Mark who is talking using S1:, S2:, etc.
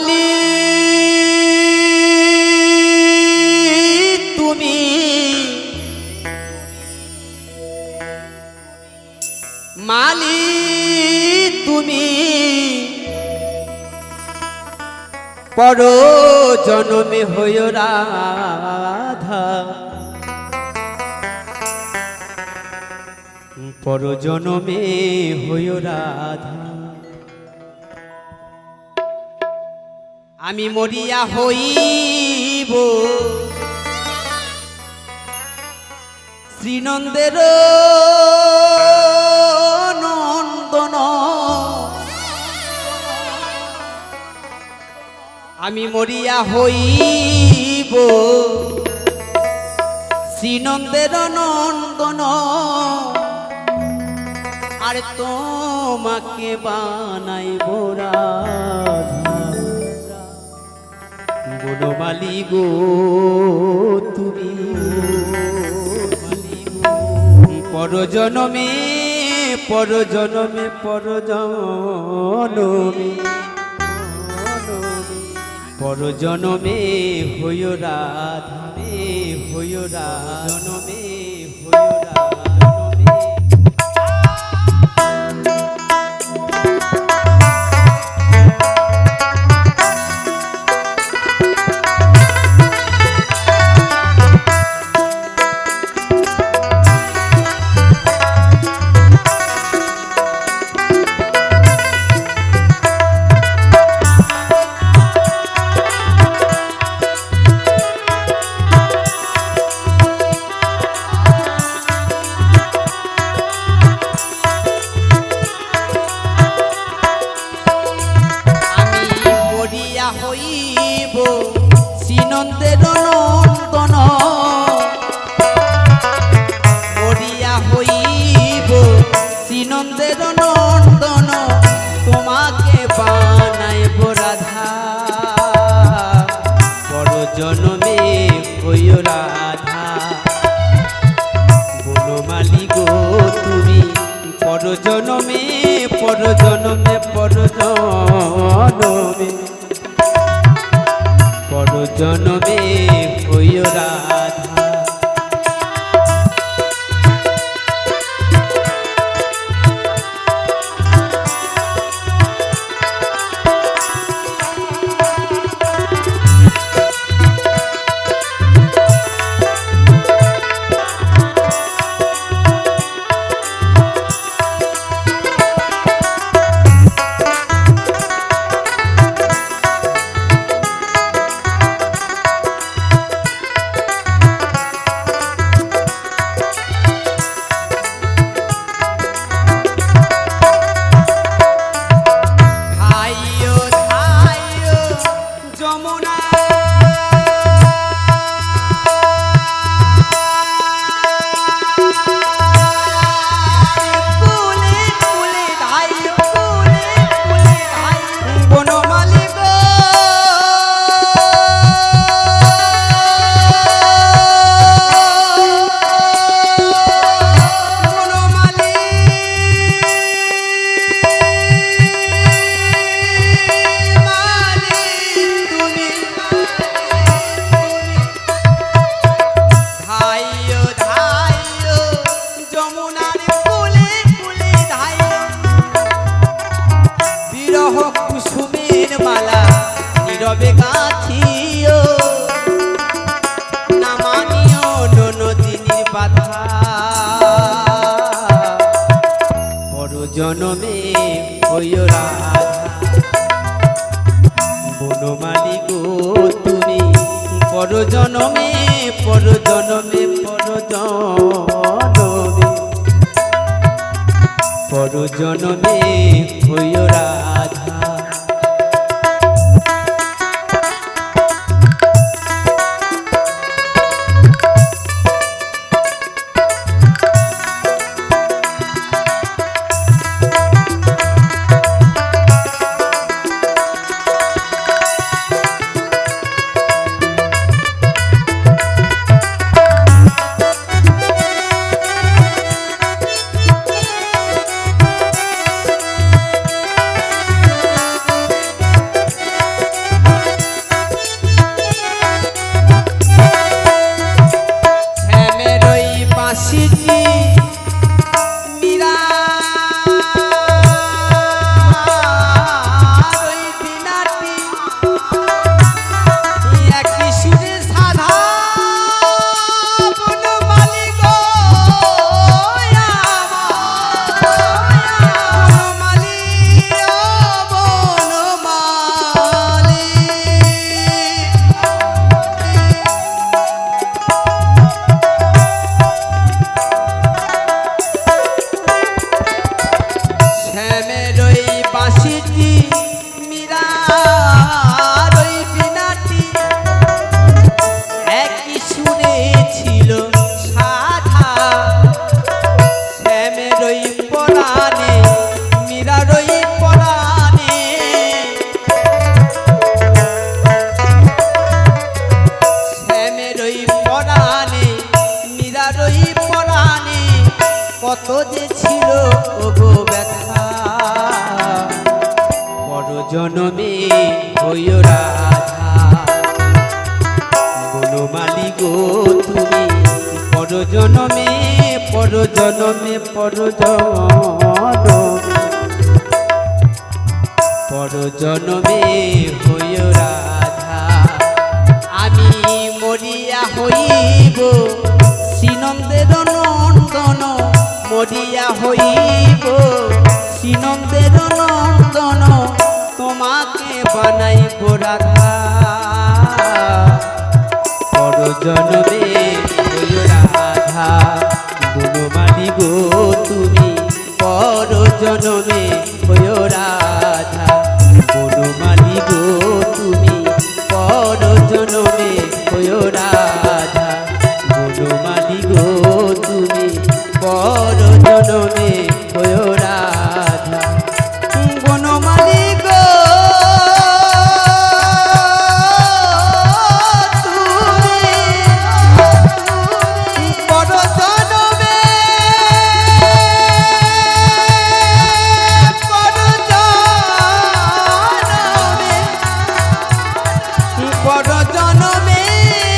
S1: বনমালী তুমি মালি তুমি পর জনমে হইয় রাধা। পর জনমে হইয় রাধা। আমি মরিয়া হইব। শ্রীনন্দের নন্দন। আমি মরিয়া হইব। শ্রীনন্দের নন্দন। আর তোমাকে বানাইব রাধা বনমালি গো তুমি। পরজনমে পরজনমে পরজনমে। পরজনমে হইয় রাধা হইয় রাজনমে জনমে পর জনমে পর জনমে পর জনমে পর জনমে হইয় কত যে ছিল ওগো ব্যথা। জনমে হইও রাধা। বনমালি গো তুমি পর জনমে পর জনমে পর পর জনমে হইও রাধা। মরিয়া হইব। শ্রীনন্দের নন্দন তোমাকে বানাইব রাধা জনমে রাধা। বনমালি গো তুমি পর জনমে রাধা। বনমালি গো তুমি পর জনমে রাধা। প্রজনমে